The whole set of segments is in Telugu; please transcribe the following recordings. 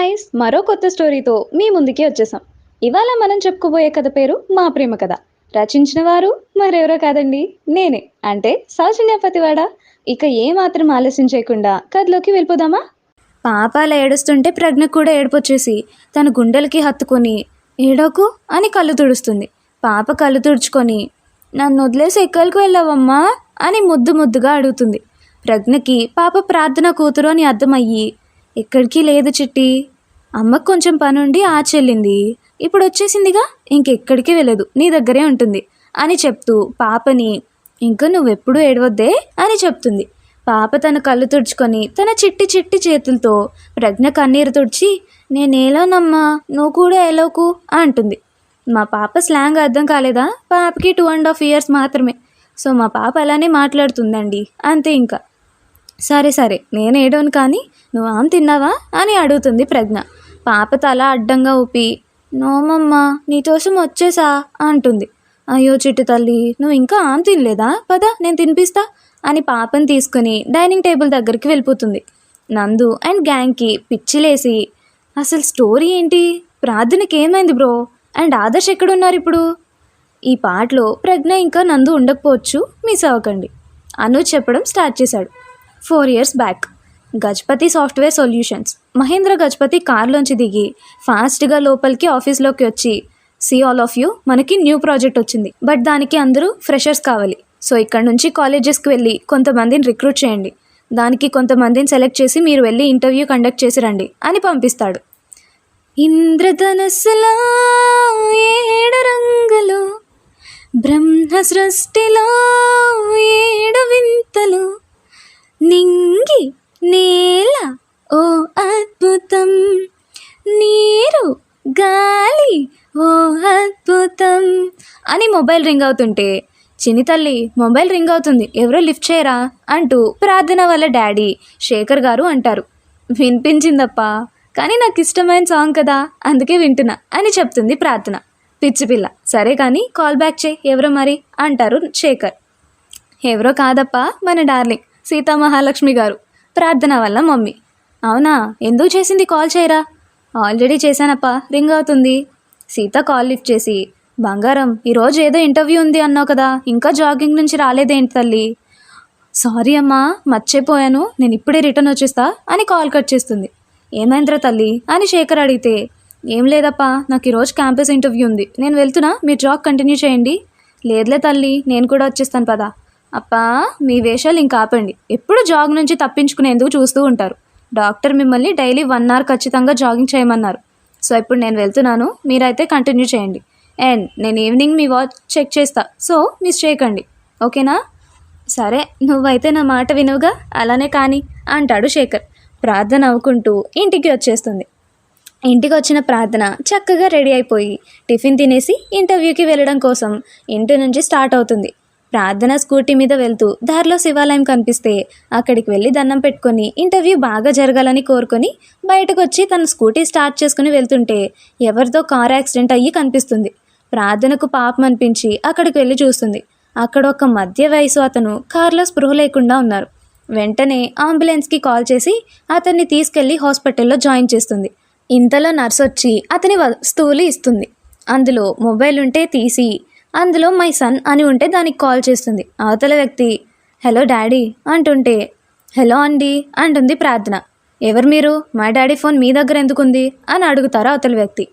గాయస్ మరో కొత్త స్టోరీతో మీ ముందుకి వచ్చేసాం. ఇవాళ మనం చెప్పుకోబోయే కథ పేరు మా ప్రేమ కథ. రచించిన వారు మరెవరో కాదండి నేనే. అంటే సౌజన్యపతివాడ ఇక ఏమాత్రం ఆలస్యం చేయకుండా కథలోకి వెళ్ళిపోదామా? పాపాలు ఏడుస్తుంటే ప్రజ్ఞ కూడా ఏడుపొచ్చేసి తన గుండెలకి హత్తుకొని ఏడోకు అని కళ్ళు తుడుస్తుంది. పాప కళ్ళు తుడుచుకొని నన్ను వదిలేసి ఎక్కడికి వెళ్ళావమ్మా? అని ముద్దు ముద్దుగా అడుగుతుంది. ప్రజ్ఞకి పాప ప్రార్థన కూతురు అని అర్థమయ్యి ఎక్కడికి లేదు చిట్టి. అమ్మకు కొంచెం పనుండి ఆచెళ్ళింది ఇప్పుడు వచ్చేసిందిగా ఇంకెక్కడికి వెళ్ళదు నీ దగ్గరే ఉంటుంది అని చెప్తూ పాపని ఇంకా నువ్వెప్పుడు ఏడవద్దే అని చెప్తుంది. పాప తన కళ్ళు తుడుచుకొని తన చిట్టి చిట్టి చేతులతో ప్రజ్ఞ కన్నీరు తుడిచి నేనేలోనమ్మా నువ్వు కూడా ఎలోకు అంటుంది. మా పాప స్లాంగ్ అర్థం కాలేదా? పాపకి టూ అండ్ హాఫ్ ఇయర్స్ మాత్రమే. సో మా పాప అలానే మాట్లాడుతుందండి. అంతే ఇంకా. సరే సరే నేనేడోను కానీ నువ్వు తిన్నావా అని అడుగుతుంది ప్రజ్ఞ. పాప తల అడ్డంగా ఊపి నోమమ్మా నీకోసం వచ్చేసా? అంటుంది. అయ్యో చిట్టు తల్లి నువ్వు ఇంకా ఆమె తినలేదా? పద నేను తినిపిస్తా అని పాపని తీసుకుని డైనింగ్ టేబుల్ దగ్గరికి వెళ్ళిపోతుంది. నందు అండ్ గ్యాంగ్కి పిచ్చిలేసి అసలు స్టోరీ ఏంటి? ప్రార్థనకి ఏమైంది బ్రో? అండ్ ఆదర్శ్ ఎక్కడున్నారు ఇప్పుడు? ఈ పాటలో ప్రజ్ఞ ఇంకా నందు ఉండకపోవచ్చు మిస్ అవ్వకండి. అను చెప్పడం స్టార్ట్ చేశాడు. Four years back. Gajapati software solutions. Mahendra Gajapati కార్లోంచి దిగి ఫాస్ట్గా లోపలికి ఆఫీస్లోకి వచ్చి సి ఆల్ ఆఫ్ యూ మనకి న్యూ ప్రాజెక్ట్ వచ్చింది. బట్ దానికి అందరూ ఫ్రెషర్స్ కావాలి. సో ఇక్కడ నుంచి కాలేజెస్కి వెళ్ళి కొంతమందిని రిక్రూట్ చేయండి. దానికి కొంతమందిని సెలెక్ట్ చేసి మీరు వెళ్ళి ఇంటర్వ్యూ కండక్ట్ చేసి రండి అని పంపిస్తాడు. ఇంద్రధనస్సులో ఏడు రంగులు బ్రహ్మ సృష్టిలో ఏడు వింతలు నింగి నేల ఓ అద్భుతం. నీరు గాలి ఓ అద్భుతం. అని మొబైల్ రింగ్ అవుతుంటే చిన్ని తల్లి మొబైల్ రింగ్ అవుతుంది. ఎవరో లిఫ్ట్ చేయరా అంటూ ప్రార్థన వాళ్ళ డాడీ శేఖర్ గారు అంటారు. వినిపించిందప్పా. కానీ నాకు ఇష్టమైన సాంగ్ కదా అందుకే వింటున్నా అని చెప్తుంది ప్రార్థన. పిచ్చి పిల్ల. సరే కానీ కాల్ బ్యాక్ చేయి ఎవరో మరి అంటారు శేఖర్. ఎవరో కాదప్పా మన డార్లింగ్. సీతామహాలక్ష్మి గారు. ప్రార్థన వల్ల మమ్మీ. అవునా? ఎందుకు చేసింది కాల్ చేయరా? ఆల్రెడీ చేశానప్పా. రింగ్ అవుతుంది. సీత కాల్ లిఫ్ట్ చేసి బంగారం ఈరోజు ఏదో ఇంటర్వ్యూ ఉంది అన్నావు కదా. ఇంకా జాగింగ్ నుంచి రాలేదేంటి తల్లి? సారీ అమ్మా మర్చిపోయాను. నేను ఇప్పుడే రిటర్న్ వచ్చేస్తా అని కాల్ కట్ చేస్తుంది. ఏమైందిరా తల్లి? అని శేఖర్ అడిగితే ఏం లేదప్పా నాకు ఈరోజు క్యాంపస్ ఇంటర్వ్యూ ఉంది. నేను వెళ్తున్నా మీరు జాబ్ కంటిన్యూ చేయండి. లేదులే తల్లి నేను కూడా వచ్చేస్తాను పదా. అప్పా మీ వేషాలు ఇంకా ఆపండి. ఎప్పుడు జాగ్ నుంచి తప్పించుకునేందుకు చూస్తూ ఉంటారు. డాక్టర్ మిమ్మల్ని డైలీ వన్ అవర్ ఖచ్చితంగా జాగింగ్ చేయమన్నారు. సో ఇప్పుడు నేను వెళ్తున్నాను. మీరైతే కంటిన్యూ చేయండి. అండ్ నేను ఈవినింగ్ మీ వాచ్ చెక్ చేస్తా. సో మిస్ చేయకండి. ఓకేనా? సరే నువ్వైతే నా మాట వినువుగా? అలానే కానీ అంటాడు శేఖర్. ప్రార్థన అవ్వుకుంటూ ఇంటికి వచ్చేస్తుంది. ఇంటికి వచ్చిన ప్రార్థన చక్కగా రెడీ అయిపోయి టిఫిన్ తినేసి ఇంటర్వ్యూకి వెళ్ళడం కోసం ఇంటి నుంచి స్టార్ట్ అవుతుంది. ప్రార్థన స్కూటీ మీద వెళ్తూ దారిలో శివాలయం కనిపిస్తే అక్కడికి వెళ్ళి దండం పెట్టుకొని ఇంటర్వ్యూ బాగా జరగాలని కోరుకొని బయటకు వచ్చి తన స్కూటీ స్టార్ట్ చేసుకుని వెళ్తుంటే ఎవరితో కార్ యాక్సిడెంట్ అయ్యి కనిపిస్తుంది. ప్రార్థనకు పాపం అనిపించి అక్కడికి వెళ్ళి చూస్తుంది. అక్కడ ఒక మధ్య వయసు అతను కారులో స్పృహ లేకుండా ఉన్నారు. వెంటనే అంబులెన్స్కి కాల్ చేసి అతన్ని తీసుకెళ్ళి హాస్పిటల్లో జాయిన్ చేస్తుంది. ఇంతలో నర్స్ వచ్చి అతని వస్తువులు ఇస్తుంది. అందులో మొబైల్ ఉంటే తీసి అందులో మై సన్ అని ఉంటే దానికి కాల్ చేస్తుంది. అవతల వ్యక్తి హలో డాడీ అంటుంటే హలో అండి అంటుంది ప్రార్థన. ఎవరు మీరు? మా డాడీ ఫోన్ మీ దగ్గర ఎందుకుంది? అని అడుగుతారు అవతల వ్యక్తి.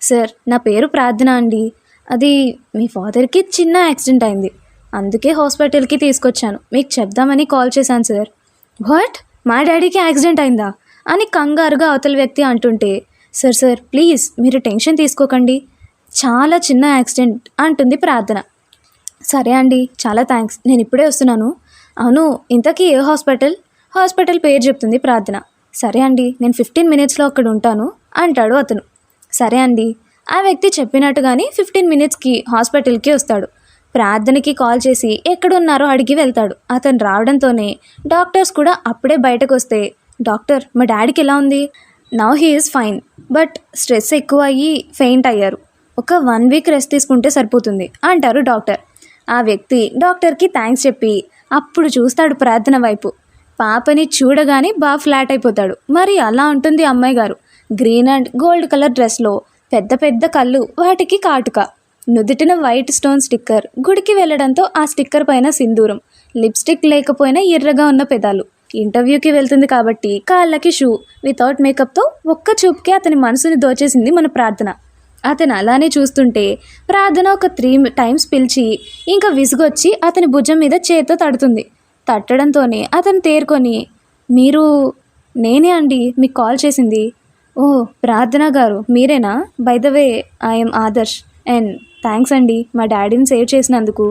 సార్ నా పేరు ప్రార్థన అండి. అది మీ ఫాదర్కి చిన్న యాక్సిడెంట్ అయింది. అందుకే హాస్పిటల్కి తీసుకొచ్చాను. మీకు చెప్దామని కాల్ చేశాను సార్. వాట్? మా డాడీకి యాక్సిడెంట్ అయిందా? అని కంగారుగా అవతల వ్యక్తి అంటుంటే సార్ సార్ ప్లీజ్ మీరు టెన్షన్ తీసుకోకండి. చాలా చిన్న యాక్సిడెంట్ అంటుంది ప్రార్థన. సరే అండి చాలా థ్యాంక్స్ నేను ఇప్పుడే వస్తున్నాను. అవును ఇంతకీ ఏ హాస్పిటల్? హాస్పిటల్ పేరు చెప్తుంది ప్రార్థన. సరే అండి నేను ఫిఫ్టీన్ మినిట్స్లో అక్కడ ఉంటాను అంటాడు అతను. సరే అండి ఆ వ్యక్తి చెప్పినట్టుగానే ఫిఫ్టీన్ మినిట్స్కి హాస్పిటల్కి వస్తాడు. ప్రార్థనకి కాల్ చేసి ఎక్కడున్నారో అడిగి వెళ్తాడు. అతను రావడంతోనే డాక్టర్స్ కూడా అప్పుడే బయటకు వస్తే డాక్టర్ మా డాడీకి ఎలా ఉంది? Now he is fine but stress ఎక్కువ అయ్యి ఫెయింట్ అయ్యారు. ఒక వన్ వీక్ రెస్ట్ తీసుకుంటే సరిపోతుంది అంటారు డాక్టర్. ఆ వ్యక్తి డాక్టర్కి థ్యాంక్స్ చెప్పి అప్పుడు చూస్తాడు ప్రార్థన వైపు. పాపని చూడగానే బాగా ఫ్లాట్ అయిపోతాడు. మరి అలా ఉంటుంది అమ్మాయి గారు. గ్రీన్ అండ్ గోల్డ్ కలర్ డ్రెస్లో పెద్ద పెద్ద కళ్ళు వాటికి కాటుక. నుదుటిన వైట్ స్టోన్ స్టిక్కర్. గుడికి వెళ్ళడంతో ఆ స్టిక్కర్ పైన సింధూరం. లిప్స్టిక్ లేకపోయినా ఎర్రగా ఉన్న పెదాలు. ఇంటర్వ్యూకి వెళ్తుంది కాబట్టి కాళ్ళకి షూ. వితౌట్ మేకప్తో ఒక్క చూపుకే అతని మనసుని దోచేసింది మన ప్రార్థన. అతను అలానే చూస్తుంటే ప్రార్థన ఒక త్రీ టైమ్స్ పిలిచి ఇంకా విసుగొచ్చి అతని భుజం మీద చేత్తో తడుతుంది. తట్టడంతోనే అతను తేరుకొని మీరు నేనే అండి మీకు కాల్ చేసింది. ఓ ప్రార్థన గారు మీరేనా? By the way I'm Adarsh. And thanks అండి మా డాడీని సేవ్ చేసినందుకు.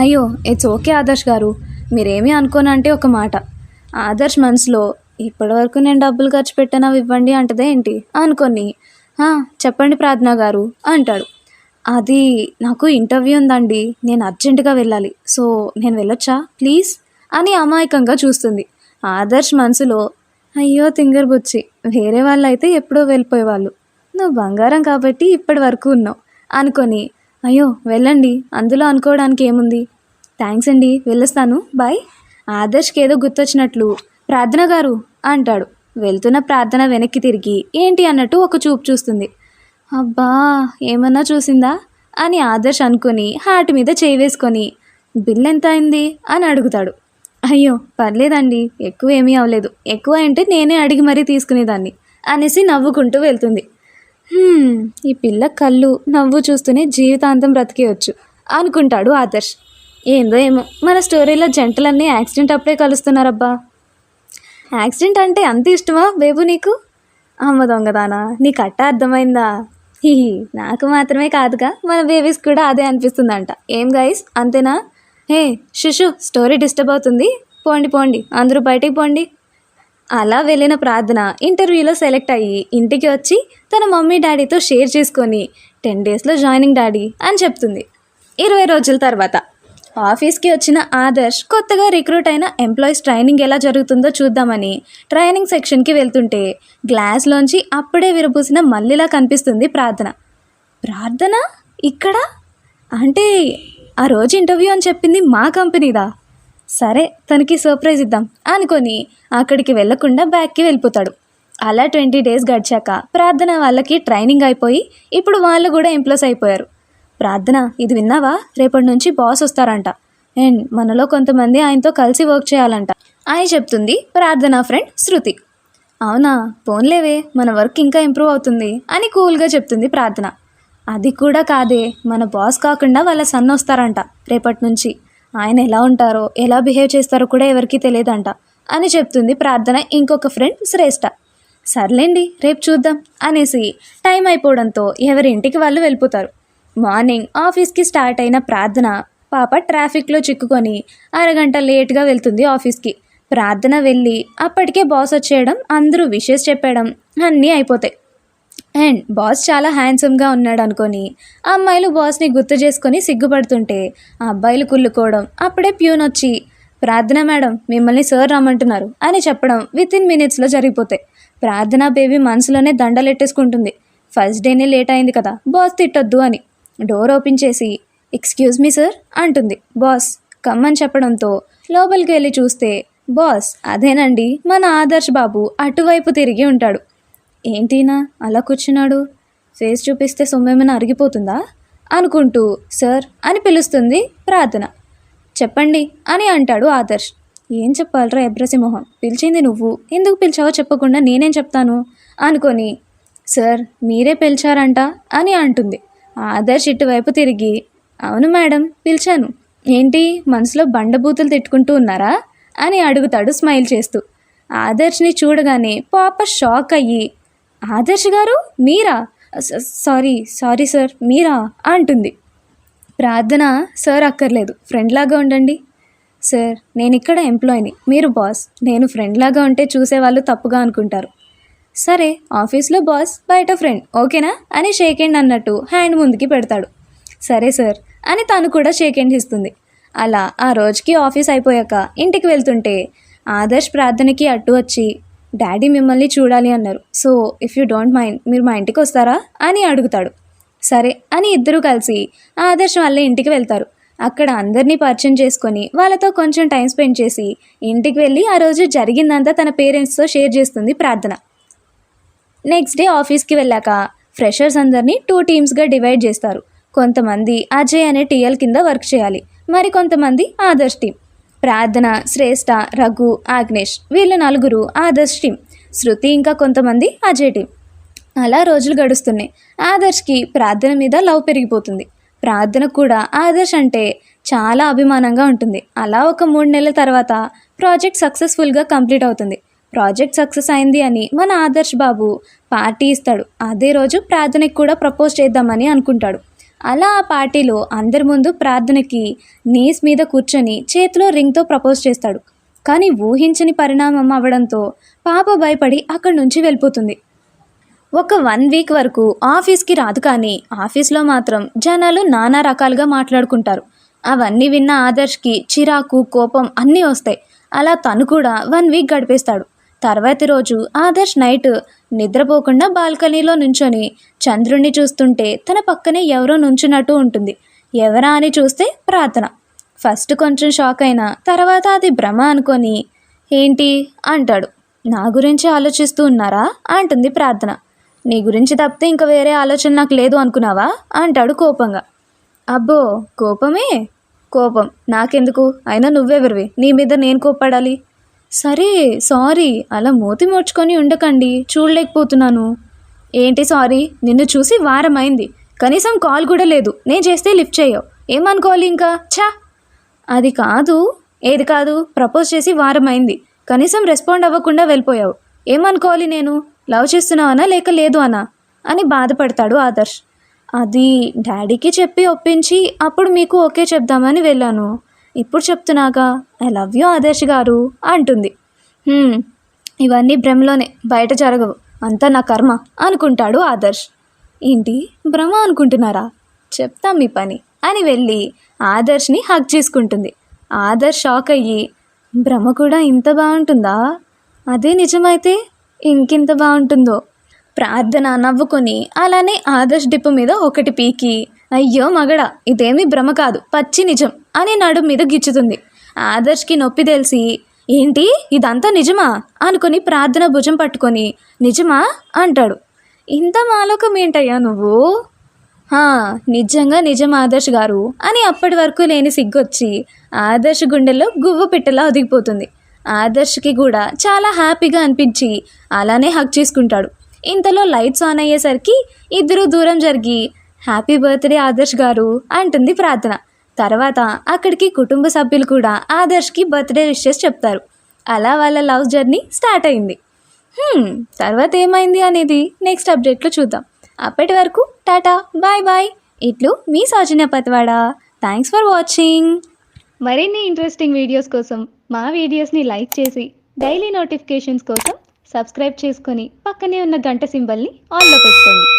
అయ్యో ఇట్స్ ఓకే ఆదర్శ్ గారు మీరేమీ అనుకోనంటే ఒక మాట. ఆదర్శ్ మనసులో ఇప్పటివరకు నేను డబ్బులు ఖర్చు పెట్టానా ఇవ్వండి అంటదే ఏంటి? అనుకొని చెప్పండి ప్రార్థన గారు అంటాడు. అది నాకు ఇంటర్వ్యూ ఉందండి. నేను అర్జెంటుగా వెళ్ళాలి. సో నేను వెళ్ళొచ్చా? ప్లీజ్ అని అమాయకంగా చూస్తుంది. ఆదర్శ్ మనసులో అయ్యో తింగర్ బుచ్చి వేరే వాళ్ళు అయితే ఎప్పుడో వెళ్ళిపోయేవాళ్ళు. నువ్వు బంగారం కాబట్టి ఇప్పటి వరకు ఉన్నావు అనుకొని అయ్యో వెళ్ళండి. అందులో అనుకోవడానికి ఏముంది? థ్యాంక్స్ అండి. వెళ్ళొస్తాను. బాయ్ ఆదర్శ్కి ఏదో గుర్తొచ్చినట్లు ప్రార్థన గారు అంటాడు. వెళ్తున్న ప్రార్థన వెనక్కి తిరిగి ఏంటి అన్నట్టు ఒక చూపు చూస్తుంది. అబ్బా ఏమన్నా చూసిందా? అని ఆదర్శ్ అనుకొని హార్ట్ మీద చేయి వేసుకొని బిల్ ఎంత అయింది? అని అడుగుతాడు. అయ్యో పర్లేదండి ఎక్కువ ఏమీ అవ్వలేదు ఎక్కువ అంటే నేనే అడిగి మరీ తీసుకునేదాన్ని అనేసి నవ్వుకుంటూ వెళ్తుంది. ఈ పిల్ల కళ్ళు నవ్వు చూస్తూనే జీవితాంతం బ్రతికేయచ్చు అనుకుంటాడు ఆదర్శ్. ఏందో ఏమో మన స్టోరీలో జంటలన్నీ యాక్సిడెంట్ అప్పుడే కలుస్తున్నారబ్బా. యాక్సిడెంట్ అంటే అంత ఇష్టమా బేబు నీకు? అమ్మ దొంగదానా నీకు అట్ట అర్థమైందా? హిహి నాకు మాత్రమే కాదుగా. మన బేబీస్ కూడా అదే అనిపిస్తుందంట. ఏం గాయస్ అంతేనా? హే శిశు స్టోరీ డిస్టర్బ్ అవుతుంది. పోండి పోండి. అందరూ బయటికి పోండి. అలా వెళ్ళిన ప్రార్థన ఇంటర్వ్యూలో సెలెక్ట్ అయ్యి ఇంటికి వచ్చి తన మమ్మీ డాడీతో షేర్ చేసుకొని టెన్ డేస్లో జాయినింగ్ డాడీ అని చెప్తుంది. ఇరవై రోజుల తర్వాత ఆఫీస్కి వచ్చిన ఆదర్శ్ కొత్తగా రిక్రూట్ అయిన ఎంప్లాయీస్ ట్రైనింగ్ ఎలా జరుగుతుందో చూద్దామని ట్రైనింగ్ సెక్షన్కి వెళ్తుంటే గ్లాస్లోంచి అప్పుడే విరబూసిన మల్లిలా కనిపిస్తుంది ప్రార్థన. ప్రార్థన? ఇక్కడ? అంటే ఆ రోజు ఇంటర్వ్యూ అని చెప్పింది మా కంపెనీదా? సరే తనకి సర్ప్రైజ్ ఇద్దాం అనుకొని అక్కడికి వెళ్ళకుండా బ్యాక్కి వెళ్ళిపోతాడు. అలా ట్వంటీ డేస్ గడిచాక ప్రార్థన వాళ్ళకి ట్రైనింగ్ అయిపోయి ఇప్పుడు వాళ్ళు కూడా ఎంప్లాస్ అయిపోయారు. ప్రార్థన ఇది విన్నావా? రేపటి నుంచి బాస్ వస్తారంట. అండ్ మనలో కొంతమంది ఆయనతో కలిసి వర్క్ చేయాలంట. అని చెప్తుంది ప్రార్థన ఫ్రెండ్ శృతి. అవునా? పోన్లేవే మన వర్క్ ఇంకా ఇంప్రూవ్ అవుతుంది అని కూల్గా చెప్తుంది ప్రార్థన. అది కూడా కాదే మన బాస్ కాకుండా వాళ్ళ సన్ వస్తారంట రేపటి నుంచి. ఆయన ఎలా ఉంటారో ఎలా బిహేవ్ చేస్తారో కూడా ఎవరికీ తెలియదంట అని చెప్తుంది ప్రార్థన ఇంకొక ఫ్రెండ్ శ్రేష్ఠ సర్లేండి రేపు చూద్దాం అనేసి టైం అయిపోవడంతో ఎవరి ఇంటికి వాళ్ళు వెళ్ళిపోతారు. మార్నింగ్ ఆఫీస్కి స్టార్ట్ అయిన ప్రార్థన పాప ట్రాఫిక్లో చిక్కుకొని అరగంట లేట్గా వెళ్తుంది ఆఫీస్కి. ప్రార్థన వెళ్ళి అప్పటికే బాస్ వచ్చేయడం అందరూ విషెస్ చెప్పడం అన్నీ అయిపోతాయి. అండ్ బాస్ చాలా హ్యాండ్సమ్గా ఉన్నాడు అనుకొని అమ్మాయిలు బాస్ని గుర్తు చేసుకొని సిగ్గుపడుతుంటే ఆ అబ్బాయిలు కుళ్ళుకోవడం అప్పుడే ప్యూన్ వచ్చి ప్రార్థన మేడం మిమ్మల్ని సార్ రమ్మంటున్నారు అని చెప్పడం విత్ ఇన్ మినిట్స్లో జరిగిపోతాయి. ప్రార్థన బేబీ మనసులోనే దండలెట్టేసుకుంటుంది. ఫస్ట్ డేనే లేట్ అయింది కదా బాస్ తిట్టొద్దు అని. డోర్ ఓపెన్ చేసి ఎక్స్క్యూజ్ మీ సార్ అంటుంది. బాస్ కమ్మని చెప్పడంతో లోపలికి వెళ్ళి చూస్తే బాస్ అదేనండి మన ఆదర్శ్ బాబు అటువైపు తిరిగి ఉంటాడు. ఏంటినా అలా కూర్చున్నాడు? ఫేస్ చూపిస్తే సొమ్మేమైనా అరిగిపోతుందా? అనుకుంటూ సార్ అని పిలుస్తుంది ప్రార్థన. చెప్పండి అని అంటాడు ఆదర్శ్. ఏం చెప్పాలరా ఎబ్రసి మొహం పిలిచింది నువ్వు. ఎందుకు పిలిచావో చెప్పకుండా నేనేం చెప్తాను? అనుకొని సార్ మీరే పిలిచారంట అని అంటుంది. ఆదర్శ్ ఇటువైపు తిరిగి అవును మేడం పిలిచాను. ఏంటి మనసులో బండబూతులు తిట్టుకుంటూ ఉన్నారా? అని అడుగుతాడు స్మైల్ చేస్తూ. ఆదర్శ్ని చూడగానే పాప షాక్ అయ్యి ఆదర్శ్ గారు మీరా? సారీ సారీ సార్ మీరా? అంటుంది. ప్రార్థన సార్ అక్కర్లేదు ఫ్రెండ్ లాగా ఉండండి. సార్ నేను ఇక్కడ ఎంప్లాయీని. మీరు బాస్. నేను ఫ్రెండ్ లాగా ఉంటే చూసేవాళ్ళు తప్పుగా అనుకుంటారు. సరే ఆఫీస్లో బాస్ బయట ఫ్రెండ్ ఓకేనా? అని షేక్ హ్యాండ్ అన్నట్టు హ్యాండ్ ముందుకి పెడతాడు. సరే సార్ అని తను కూడా షేక్ హ్యాండ్ ఇస్తుంది. అలా ఆ రోజుకి ఆఫీస్ అయిపోయాక ఇంటికి వెళ్తుంటే ఆదర్శ్ ప్రార్థనకి అడ్డు వచ్చి డాడీ మిమ్మల్ని చూడాలి అన్నారు. So if you don't mind మీరు మా ఇంటికి వస్తారా? అని అడుగుతాడు. సరే అని ఇద్దరూ కలిసి ఆదర్శ్ వాళ్ళ ఇంటికి వెళ్తారు. అక్కడ అందరినీ పరిచయం చేసుకొని వాళ్ళతో కొంచెం టైం స్పెండ్ చేసి ఇంటికి వెళ్ళి ఆ రోజు జరిగిందంతా తన పేరెంట్స్తో షేర్ చేస్తుంది ప్రార్థన. నెక్స్ట్ డే ఆఫీస్కి వెళ్ళాక ఫ్రెషర్స్ అందరినీ టూ టీమ్స్గా డివైడ్ చేస్తారు. కొంతమంది అజయ్ అనే టీఎల్ కింద వర్క్ చేయాలి. మరి కొంతమంది ఆదర్శ్ టీం ప్రార్థన శ్రేష్ఠ రఘు ఆగ్నేష్ వీళ్ళు నలుగురు ఆదర్శ్ టీం శృతి ఇంకా కొంతమంది అజయ్ టీం అలా రోజులు గడుస్తున్నాయి. ఆదర్శ్కి ప్రార్థన మీద లవ్ పెరిగిపోతుంది. ప్రార్థన కూడా ఆదర్శ్ అంటే చాలా అభిమానంగా ఉంటుంది. అలా ఒక మూడు నెలల తర్వాత ప్రాజెక్ట్ సక్సెస్ఫుల్గా కంప్లీట్ అవుతుంది. ప్రాజెక్ట్ సక్సెస్ అయింది అని మన ఆదర్శ్ బాబు పార్టీ ఇస్తాడు. అదే రోజు ప్రార్థనకి కూడా ప్రపోజ్ చేద్దామని అనుకుంటాడు. అలా ఆ పార్టీలో అందరి ముందు ప్రార్థనకి నీస్ మీద కూర్చొని చేతిలో రింగ్తో ప్రపోజ్ చేస్తాడు. కానీ ఊహించని పరిణామం అవ్వడంతో పాప భయపడి అక్కడి నుంచి వెళ్ళిపోతుంది. ఒక వన్ వీక్ వరకు ఆఫీస్కి రాదు కానీ ఆఫీస్లో మాత్రం జనాలు నానా రకాలుగా మాట్లాడుకుంటారు. అవన్నీ విన్న ఆదర్శ్కి చిరాకు కోపం అన్నీ వస్తాయి. అలా తను కూడా వన్ వీక్ గడిపేస్తాడు. తర్వాతి రోజు ఆదర్శ్ నైట్ నిద్రపోకుండా బాల్కనీలో నుంచొని చంద్రుణ్ణి చూస్తుంటే తన పక్కనే ఎవరో నుంచున్నట్టు ఉంటుంది. ఎవరా అని చూస్తే ప్రార్థన. ఫస్ట్ కొంచెం షాక్ అయినా తర్వాత అది భ్రమ అనుకొని ఏంటి? అంటాడు. నా గురించి ఆలోచిస్తూ ఉన్నారా? అంటుంది ప్రార్థన. నీ గురించి తప్పితే ఇంకా వేరే ఆలోచన నాకు లేదు అనుకున్నావా? అంటాడు కోపంగా. అబ్బో కోపమే? కోపం. నాకెందుకు? అయినా నువ్వెవరివి? నీ మీద నేను కోప్పడాలి? సరే సారీ. అలా మూతి ముడుచుకొని ఉండకండి. చూడలేకపోతున్నాను. ఏంటి సారీ? నిన్ను చూసి వారమైంది. కనీసం కాల్ కూడా లేదు. నేను చేస్తే లిఫ్ట్ చేయవు. ఏమనుకోవాలి ఇంకా? ఛా! అది కాదు. ఏది కాదు? ప్రపోజ్ చేసి వారమైంది. కనీసం రెస్పాండ్ అవ్వకుండా వెళ్ళిపోయావు. ఏమనుకోవాలి నేను? లవ్ చేస్తున్నావనా లేక లేదు అనా? అని బాధపడతాడు ఆదర్శ్. అది డాడీకి చెప్పి ఒప్పించి అప్పుడు మీకు ఓకే చెప్దామని వెళ్ళాను. ఇప్పుడు చెప్తున్నాగా ఐ లవ్ యూ ఆదర్శ్ గారు అంటుంది. ఇవన్నీ భ్రమలోనే బయట జరగవు. అంతా నా కర్మ అనుకుంటాడు ఆదర్శ్. ఏంటి భ్రమ అనుకుంటున్నారా? చెప్తాం మీ పని అని వెళ్ళి ఆదర్శ్ని హక్ చేసుకుంటుంది. ఆదర్శ్ షాక్ అయ్యి భ్రమ కూడా ఇంత బాగుంటుందా? అదే నిజమైతే ఇంకింత బాగుంటుందో? ప్రార్థన నవ్వుకొని అలానే ఆదర్శ్ డిప్పు మీద ఒకటి పీకి అయ్యో మగడ ఇదేమీ భ్రమ కాదు. పచ్చి నిజం అని నడుం మీద గిచ్చుతుంది. ఆదర్శ్కి నొప్పి తెలిసి ఏంటి ఇదంతా నిజమా? అనుకుని ప్రార్థన భుజం పట్టుకొని నిజమా? అంటాడు. ఇంత మాలోకం ఏంటయ్యా నువ్వు? నిజంగా నిజం ఆదర్శ్ గారు అని అప్పటి వరకు లేని సిగ్గొచ్చి ఆదర్శ్ గుండెల్లో గువ్వ పిట్టలా ఒదిగిపోతుంది. ఆదర్శ్కి కూడా చాలా హ్యాపీగా అనిపించి అలానే హక్ చేసుకుంటాడు. ఇంతలో లైట్స్ ఆన్ అయ్యేసరికి ఇద్దరు దూరం జరిగి హ్యాపీ బర్త్డే ఆదర్శ్ గారు అంటుంది ప్రార్థన. తర్వాత అక్కడికి కుటుంబ సభ్యులు కూడా ఆదర్శ్కి బర్త్డే విషెస్ చెప్తారు. అలా వాళ్ళ లవ్ జర్నీ స్టార్ట్ అయింది. తర్వాత ఏమైంది అనేది నెక్స్ట్ అప్డేట్లో చూద్దాం. అప్పటి వరకు టాటా బాయ్ బాయ్. ఇట్లు మీ Soujanya Pativada. Thanks for watching మరిన్ని ఇంట్రెస్టింగ్ వీడియోస్ కోసం మా వీడియోస్ని లైక్ చేసి డైలీ నోటిఫికేషన్స్ కోసం సబ్స్క్రైబ్ చేసుకొని పక్కనే ఉన్న గంట సింబల్ని ఆన్లో పెట్టుకోండి.